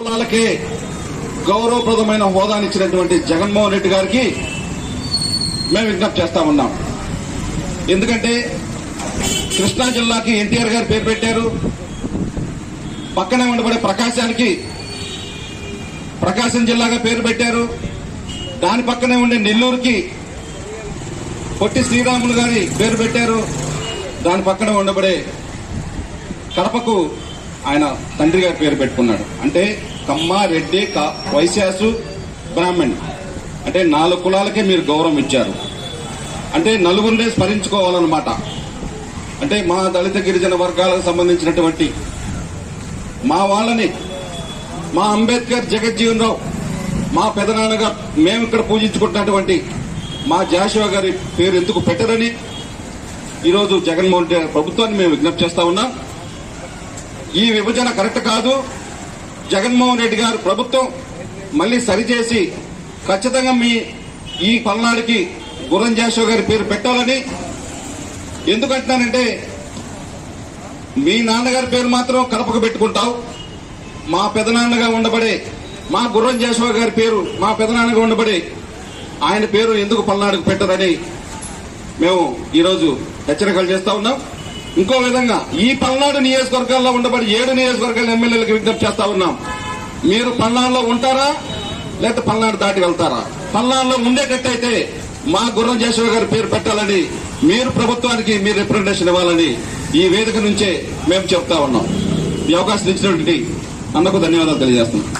కులాలకే గౌరవప్రదమైన హోదానిచ్చినటువంటి జగన్మోహన్ రెడ్డి గారికి మేము విజ్ఞప్తి చేస్తా ఉన్నాం. ఎందుకంటే కృష్ణా జిల్లాకి ఎన్టీఆర్ గారు పేరు పెట్టారు. పక్కనే ఉండబడే ప్రకాశానికి ప్రకాశం జిల్లాగా పేరు పెట్టారు. దాని పక్కనే ఉండే నెల్లూరుకి పొట్టి శ్రీరాములు గారి పేరు పెట్టారు. దాని పక్కన ఉండబడే కడపకు ఆయన తండ్రి గారి పేరు పెట్టుకున్నాడు. అంటే కమ్మ రెడ్డి క- వైశ్యాసు బ్రాహ్మణ్. అంటే నాలుగు కులాలకే మీరు గౌరవం ఇచ్చారు. అంటే నలుగురినే స్మరించుకోవాలన్నమాట. అంటే మా దళిత గిరిజన వర్గాలకు సంబంధించినటువంటి మా వాళ్ళని మా అంబేద్కర్ జగజ్జీవన్ రావు మా పెదనాన్నగా మేము ఇక్కడ పూజించుకుంటున్నటువంటి మా జాషువా గారి పేరు ఎందుకు పెట్టరని ఈరోజు జగన్మోహన్ రెడ్డి గారి ప్రభుత్వాన్ని మేము విజ్ఞప్తి చేస్తా ఉన్నాం. ఈ విభజన కరెక్ట్ కాదు. జగన్మోహన్ రెడ్డి గారు ప్రభుత్వం మళ్ళీ సరిచేసి ఖచ్చితంగా మీ ఈ పల్నాడుకి గుర్రం జాషో గారి పేరు పెట్టాలని ఎందుకంటున్నానంటే మీ నాన్నగారి పేరు మాత్రం కడపకు పెట్టుకుంటావు. మా పెదనాన్నగా ఉండబడే మా గుర్రం జాషువా గారి పేరు మా పెదనాన్నగా ఉండబడే ఆయన పేరు ఎందుకు పల్నాడుకు పెట్టరని మేము ఈరోజు హెచ్చరికలు చేస్తా ఉన్నాం. ఇంకో విధంగా ఈ పల్నాడు నియోజకవర్గాల్లో ఉండబడి ఏడు నియోజకవర్గాల ఎమ్మెల్యేలకు విజ్ఞప్తి చేస్తా ఉన్నాం. మీరు పల్నాడులో ఉంటారా? లేకపోతే పల్నాడు దాటి వెళ్తారా? పల్నాడులో ఉండేటట్టయితే మా గుర్రం జయశివ గారి పేరు పెట్టాలని మీరు ప్రభుత్వానికి మీరు రిప్రజెంటేషన్ ఇవ్వాలని ఈ వేదిక నుంచే మేము చెప్తా ఉన్నాం. ఈ అవకాశం ఇచ్చినటువంటి అన్నకు ధన్యవాదాలు తెలియజేస్తున్నాం.